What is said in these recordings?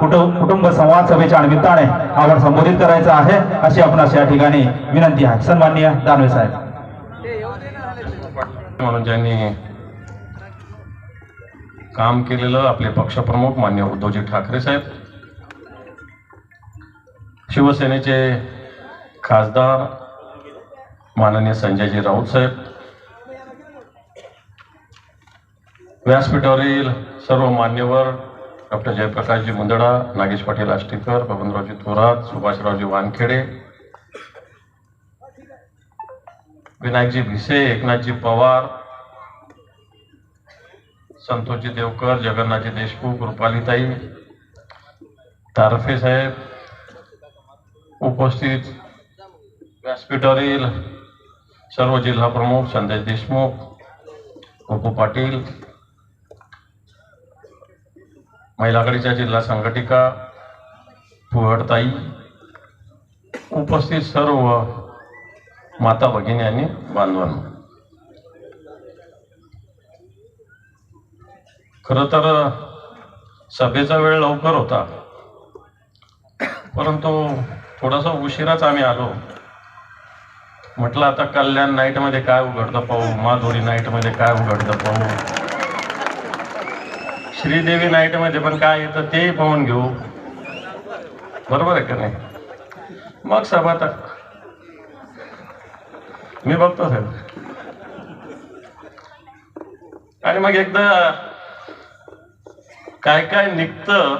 कुटुंब कुटुंब संवाद सभेच्या निमित्ताने आपण संबोधित करायचं आहे. अशी आपणास या ठिकाणी विनंती आहे. सन्माननीय दानवे साहेब. म्हणून ज्यांनी काम केलेलं आपले पक्षप्रमुख मान्य उद्धवजी ठाकरे साहेब शिवसेनेचे खासदार माननीय संजयजी राऊत साहेब व्यासपीठावरील सर्व मान्यवर डॉक्टर जयप्रकाशजी मुंदडा नागेश पाटील आष्टीकर बबनरावजी थोरात सुभाषरावजी वानखेडे विनायकजी भिसे एकनाथजी पवार संतोषजी देवकर जगन्नाथजी देशमुख रुपालीताई तारफे साहेब उपस्थित व्यासपीठावरील सर्व जिल्हा प्रमुख संदेश देशमुख गोपू पाटील महिला आघाडीच्या जिल्हा संघटिका पुहडताई उपस्थित सर्व माता भगिनी आणि बांधवन. खर तर सभेचा वेळ लवकर होता. परंतु थोडासा उशिराच आम्ही आलो. म्हटलं आता कल्याण नाईटमध्ये काय उघडतं पाहू? माधुरी नाईटमध्ये काय उघडतं पाहू? श्रीदेवी नाईटमध्ये पण काय येतं तेही पाहून घेऊ. बरोबर आहे का नाही? मग सभा तर मी बघतो साहेब आणि मग एकदा काय काय निघतं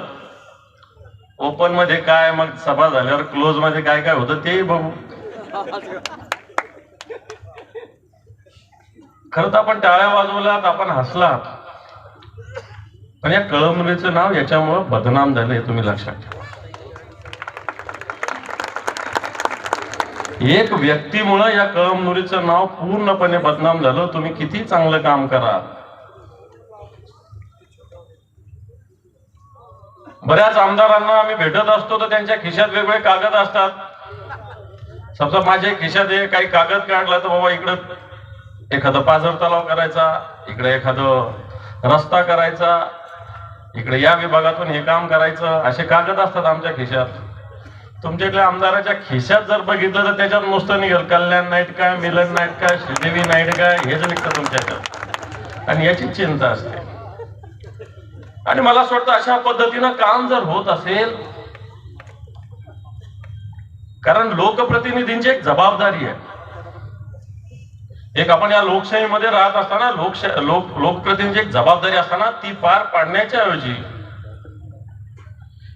ओपनमध्ये काय मग सभा झाल्यावर क्लोजमध्ये काय काय होतं तेही बघू. खरं तर आपण टाळ्या वाजवलात आपण हसलात. आणि या कळमनुरीचं नाव याच्यामुळं बदनाम झालं हे तुम्ही लक्षात ठेवा. एक व्यक्तीमुळं या कळमनुरीचं नाव पूर्णपणे बदनाम झालं. तुम्ही किती चांगलं काम करा बऱ्याच आमदारांना आम्ही भेटत असतो तर त्यांच्या खिशात वेगवेगळे कागद असतात. समजा माझ्या खिशात हे काही कागद काढला तर बाबा इकडं एखादं पाझर तलाव करायचा इकडे एखादं रस्ता करायचा इकडे या विभागातून हे काम करायचं असे कागद असतात आमच्या खिशात. तुमच्या इथल्या आमदाराच्या खिशात जर बघितलं तर त्याच्यात नुसतं निघेल कल्याण नाईट काय मिलन नाईट काय श्रीदेवी नाईट काय हेच निघतं तुमच्याच्यात आणि याची चिंता असते. आणि मला असं वाटतं अशा पद्धतीनं काम जर होत असेल कारण लोकप्रतिनिधींची एक जबाबदारी आहे. एक आपण या लोकशाहीमध्ये राहत असताना लोकशा लोक लोकप्रतिनिधींची एक जबाबदारी असताना ती पार पाडण्याच्या ऐवजी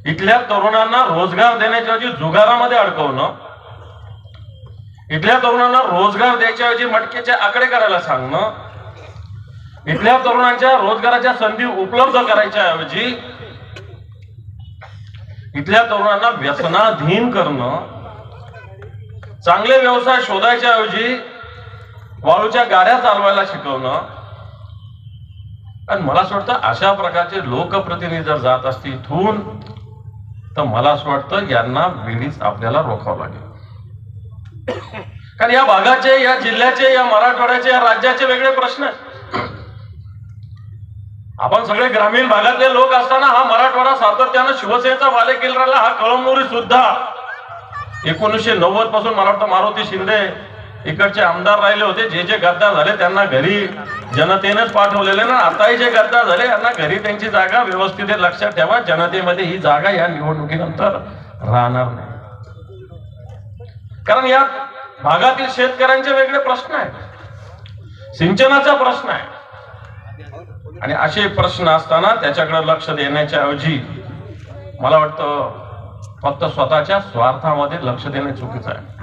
इथल्या तरुणांना रोजगार देण्याच्या ऐवजी जुगारामध्ये अडकवणं इथल्या तरुणांना रोजगार द्यायच्या ऐवजी मटकेचे आकडे करायला सांगणं इथल्या तरुणांच्या रोजगाराच्या संधी उपलब्ध करायच्या ऐवजी इथल्या तरुणांना व्यसनाधीन करणं चांगले व्यवसाय शोधायच्या ऐवजी वाळूच्या गाड्या चालवायला शिकवणं. आणि मला असं वाटतं अशा प्रकारचे लोकप्रतिनिधी जर जात असतील इथून तर मला असं वाटतं यांना वेळीच आपल्याला रोखावं लागेल. कारण या भागाचे या जिल्ह्याचे या मराठवाड्याचे या राज्याचे वेगळे प्रश्न आहेत. आपण सगळे ग्रामीण भागातले लोक असताना हा मराठवाडा सातत्यानं शिवसेनेचा वाले बालेकिल्ला हा कळमनुरी सुद्धा एकोणीसशे नव्वदपासून मला वाटतं मारुती शिंदे इकडचे आमदार राहिले होते जे जे गद्दार झाले त्यांना घरी जनतेनेच पाठवलेले ना आताही जे गद्दार झाले यांना घरी त्यांची जागा व्यवस्थित लक्षात ठेवा जनतेमध्ये ही जागा या निवडणुकीनंतर राहणार नाही. कारण या भागातील शेतकऱ्यांचे वेगळे प्रश्न आहेत. सिंचनाचा प्रश्न आहे. आणि असे प्रश्न असताना त्याच्याकडे लक्ष देण्याच्या ऐवजी मला वाटतं फक्त स्वतःच्या स्वार्थामध्ये लक्ष देणे चुकीचं आहे.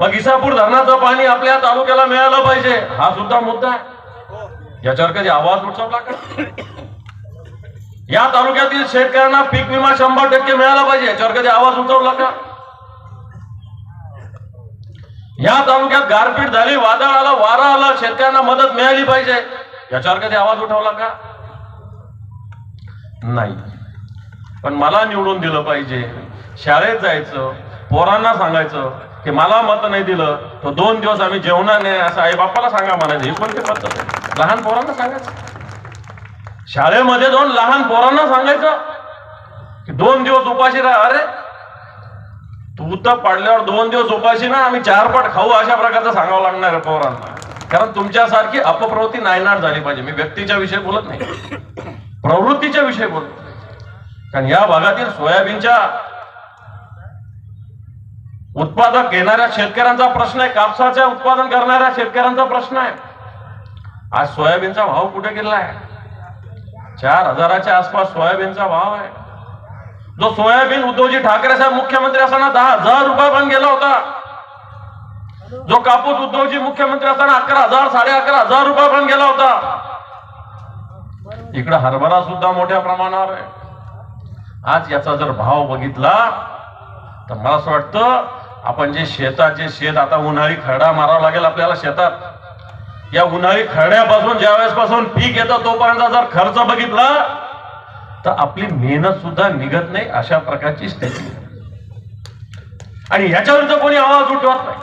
मग इसापूर धरणाचं पाणी आपल्या तालुक्याला मिळालं पाहिजे. हा सुद्धा मुद्दा आहे. याच्यावर कधी आवाज उठवला का? या तालुक्यातील शेतकऱ्यांना पीक विमा शंभर टक्के मिळाला पाहिजे. याच्यावर कधी आवाज उठवला का? या तालुक्यात गारपीट झाली वादळ आलं वारा आला शेतकऱ्यांना मदत मिळाली पाहिजे. याच्यावर कधी आवाज उठवला का? नाही. पण मला निवडून दिलं पाहिजे. शाळेत जायचं पोरांना सांगायचं की मला मत नाही दिलं तर दोन दिवस आम्ही जेवणार नाही असं आई बापाला सांगा म्हणायचं ही कोणती पद्धत आहे? लहान पोरांना सांगायचं. शाळेमध्ये जाऊन लहान पोरांना सांगायचं की दोन दिवस उपाशी राहा. अरे तू तर पडल्यावर दोन दिवस उपाशी ना आम्ही चार पट खाऊ अशा प्रकारचं सांगावं लागणार आहे कारण तुमच्यासारखी अपप्रवृत्ती नायनाट झाली पाहिजे. मी व्यक्तीच्या विषयी बोलत नाही. प्रवृत्तीच्या विषयी बोलतो कारण या भागातील सोयाबीनच्या उत्पादक घेणाऱ्या शेतकऱ्यांचा प्रश्न आहे. कापसाचे उत्पादन करणाऱ्या शेतकऱ्यांचा प्रश्न आहे. आज सोयाबीनचा भाव कुठे गेला आहे? चार हजाराच्या आसपास सोयाबीनचा भाव आहे. जो सोयाबीन उद्धवजी ठाकरे साहेब मुख्यमंत्री असताना दहा हजार रुपये पण गेला होता. जो कापूस उद्धवजी मुख्यमंत्री असताना अकरा हजार साडे अकरा हजार रुपये पण गेला होता. इकडे हरभरा सुद्धा मोठ्या प्रमाणावर आहे. आज याचा जर भाव बघितला तर मला असं वाटतं आपण जे शेतात जे शेत आता उन्हाळी खरडा मारावा लागेल आपल्याला शेतात. या उन्हाळी खरड्यापासून ज्या वेळेसपासून पीक येतं तोपर्यंत जर खर्च बघितला तर आपली मेहनत सुद्धा निघत नाही अशा प्रकारची स्थिती. आणि ह्याच्यावरचा कोणी आवाज उठवत नाही.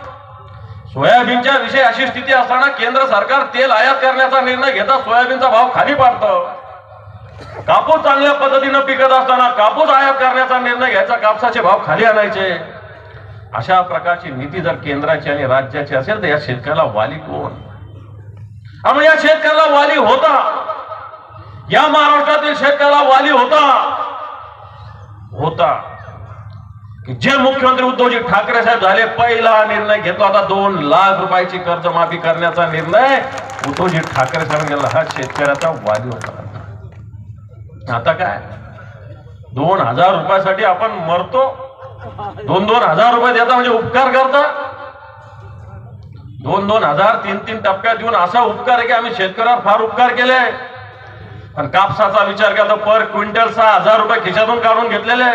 सोयाबीनच्या विषयी अशी स्थिती असताना केंद्र सरकार तेल आयात करण्याचा निर्णय घेता सोयाबीनचा भाव खाली पाडतं. कापूस चांगल्या पद्धतीनं पिकत असताना कापूस आयात करण्याचा निर्णय घ्यायचा कापसाचे भाव खाली आणायचे. अशा प्रकारची नीती जर केंद्राची आणि राज्याची असेल तर या शेतकऱ्याला वाली कोण? आणि या शेतकऱ्याला वाली होता. या महाराष्ट्रातील शेतकऱ्याला वाली होता. होता. की जे मुख्यमंत्री उद्धवजी ठाकरे साहेब झाले पहिला निर्णय घेतला होता दोन लाख रुपयाची कर्जमाफी करण्याचा निर्णय. उद्धवजी ठाकरे साहेब गेला हा शेतकऱ्याचा वाली होता. आता काय? दोन हजार रुपयासाठी आपण मरतो दोन दोन हजार रुपये देता म्हणजे उपकार करता? दोन दोन हजार तीन तीन टप्प्यात येऊन असा उपकार आहे की आम्ही शेतकऱ्यावर फार उपकार केले. पण कापसाचा विचार केला तर पर क्विंटल सहा हजार रुपये खिशातून काढून घेतलेले.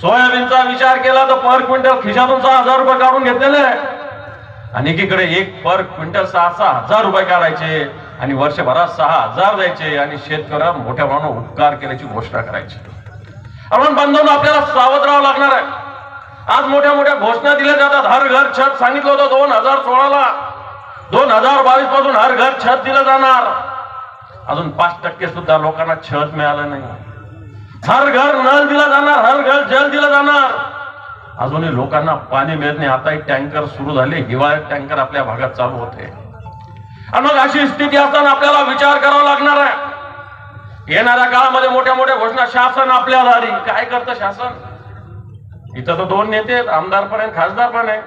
सोयाबीनचा विचार केला तर पर क्विंटल खिशातून सहा हजार रुपये काढून घेतलेले. आहे. आणि एकीकडे एक पर क्विंटल सहा सहा हजार रुपये काढायचे आणि वर्षभरात सहा हजार द्यायचे आणि शेतकऱ्यावर मोठ्या प्रमाणात उपकार केल्याची घोषणा करायची. आपण बांधवून आपल्याला सावध राहावं लागणार आहे. आज मोठ्या मोठ्या घोषणा दिल्या जातात हर घर छत सांगितलं होतं दोन हजार सोळाला. दोन हजार बावीसपासून हर घर छत दिलं जाणार. अजून पाच टक्के सुद्धा लोकांना छत मिळालं नाही. हर घर नळ दिला जाणार हर घर जल दिलं जाणार. अजूनही लोकांना पाणी मिळत नाही. आता एक टँकर सुरू झाले हिवाळ्यात टँकर आपल्या भागात चालू होते. आणि मग अशी स्थिती असताना आपल्याला विचार करावा लागणार आहे. येणाऱ्या काळामध्ये मोठ्या मोठ्या घोषणा शासन आपल्याला आली. काय करतं शासन? इथं तर दोन नेते आमदार पण आहेत खासदार पण आहे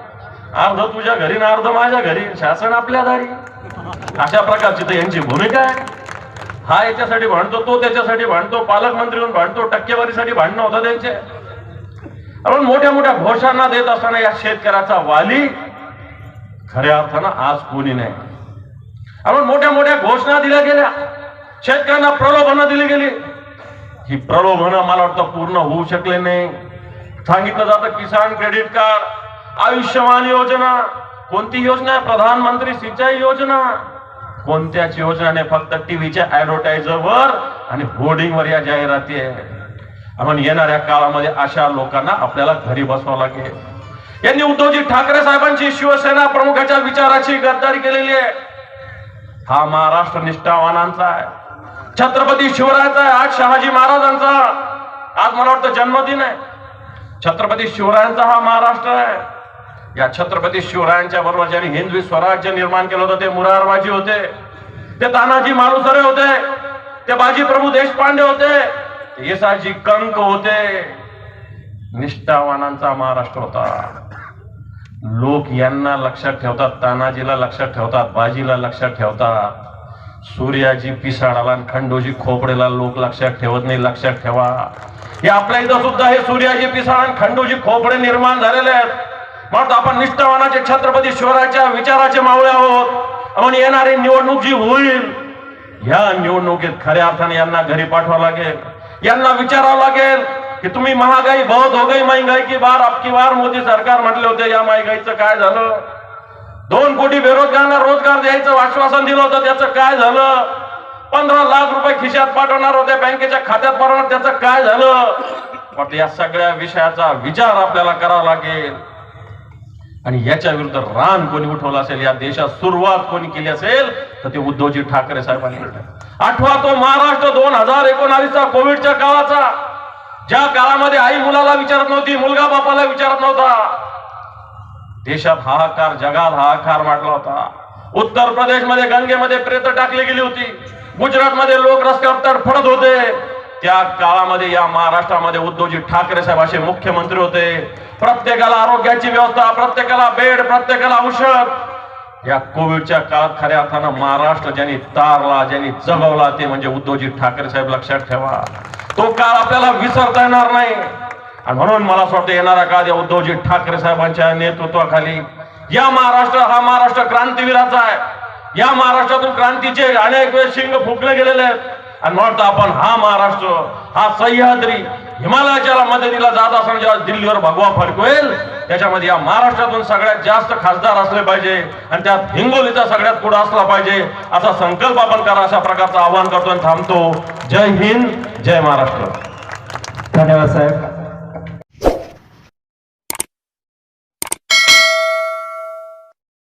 अर्ध तुझ्या घरी ना अर्ध माझ्या घरी. शासन आपल्या दारी. अशा प्रकारची तर यांची भूमिका आहे. हा याच्यासाठी भांडतो तो त्याच्यासाठी भांडतो पालकमंत्री म्हणून भांडतो टक्केवारीसाठी भांडणं होतं त्यांचे. आपण मोठ्या मोठ्या घोषणा देत असताना या शेतकऱ्याचा वाली खऱ्या अर्थानं आज कोणी नाही. आपण मोठ्या मोठ्या घोषणा दिल्या गेल्या. शेतकऱ्यांना प्रलोभनं दिली गेली. ही प्रलोभनं मला वाटतं पूर्ण होऊ शकले नाही. सांगितलं जातं किसान क्रेडिट कार्ड आयुष्यमान योजना. कोणती योजना आहे? प्रधानमंत्री सिंचाई योजना. कोणत्याच योजनाने फक्त टीव्हीच्या ऍडव्हर्टायझरवर आणि होर्डिंगवर या जाहिराती आहे आपण येणाऱ्या काळामध्ये अशा लोकांना आपल्याला घरी बसवावं लागेल. यांनी उद्धवजी ठाकरे साहेबांची शिवसेना प्रमुखाच्या विचाराची गद्दारी केलेली आहे. हा महाराष्ट्र निष्ठावानांचा आहे. छत्रपती शिवरायाचा आहे आज शहाजी महाराजांचा आज मला वाटतं जन्मदिन आहे. छत्रपती शिवरायांचा हा महाराष्ट्र आहे. या छत्रपती शिवरायांच्या बरोबर ज्यांनी हिंदवी स्वराज्य निर्माण केलं होतं ते मुरारबाजी होते. ते तानाजी मालुसरे होते. ते बाजी प्रभू देशपांडे होते. येसाजी कंक होते. निष्ठावानांचा महाराष्ट्र होता. लोक यांना लक्षात ठेवतात तानाजीला लक्षात ठेवतात बाजीला लक्षात ठेवतात. सूर्याजी पिसाळाला आणि खंडोजी खोपडेला लोक लक्षात ठेवत नाही लक्षात ठेवा. हे आपल्या इथं सुद्धा हे सूर्याजी पिसाळ आणि खंडोजी खोपडे निर्माण झालेले आहेत. म्हणून आपण निष्ठावानाचे छत्रपती शिवरायाच्या विचाराचे मावळे आहोत. आपण येणारी निवडणूक जी होईल ह्या निवडणुकीत खऱ्या अर्थाने यांना घरी पाठवावं लागेल. यांना विचारावं लागेल की तुम्ही महागाई बहुत हो गई महंगाई की बार आपकी बार मोदी सरकार म्हटले होते या महागाईचं काय झालं? दोन कोटी बेरोजगारांना रोजगार द्यायचं आश्वासन दिलं होतं त्याचं काय झालं? पंधरा लाख रुपये खिशात पाठवणार होते बँकेच्या खात्यात पाठवणार त्याचं काय झालं? म्हटलं या सगळ्या विषयाचा विचार आपल्याला करावा लागेल. आणि याच्या विरुद्ध रान कोणी उठवलं असेल या देशात सुरुवात कोणी केली असेल तर ते उद्धवजी ठाकरे साहेबांनी आठवा तो महाराष्ट्र दोन हजार एकोणावीसचा कोविडच्या काळाचा. ज्या काळामध्ये आई मुलाला विचारत नव्हती मुलगा बापाला विचारत नव्हता. देशात हाहाकार जगात हाहाकार वाढला होता. उत्तर प्रदेशमध्ये गंगेमध्ये प्रेत टाकली गेली होती. गुजरातमध्ये लोक रस्त्यावर तडफडत होते. त्या काळामध्ये या महाराष्ट्रामध्ये उद्धवजी ठाकरे साहेब असे मुख्यमंत्री होते. प्रत्येकाला आरोग्याची व्यवस्था प्रत्येकाला बेड प्रत्येकाला औषध. या कोविडच्या काळात खऱ्या अर्थानं महाराष्ट्र ज्यांनी तारला ज्यांनी जगवला ते म्हणजे उद्धवजी ठाकरे साहेब लक्षात ठेवा. तो काळ आपल्याला विसरता येणार नाही. आणि म्हणून मला असं वाटतं येणारा काळ या उद्धवजी ठाकरे साहेबांच्या नेतृत्वाखाली या महाराष्ट्र हा महाराष्ट्र क्रांतीवीराचा आहे. या महाराष्ट्रातून क्रांतीचे अनेक वेळ शिंग फुकले गेलेले आहेत. आणि म्हणतो आपण हा महाराष्ट्र हा सह्याद्री हिमालयाच्या मदतीला जात असताना जेव्हा दिल्लीवर भगवा फडकवेल त्याच्यामध्ये या महाराष्ट्रातून सगळ्यात जास्त खासदार असले पाहिजे आणि त्यात हिंगोलीचा सगळ्यात पुढे असला पाहिजे असा संकल्प आपण करा अशा प्रकारचं आवाहन करतो आणि थांबतो. जय हिंद जय महाराष्ट्र. धन्यवाद साहेब.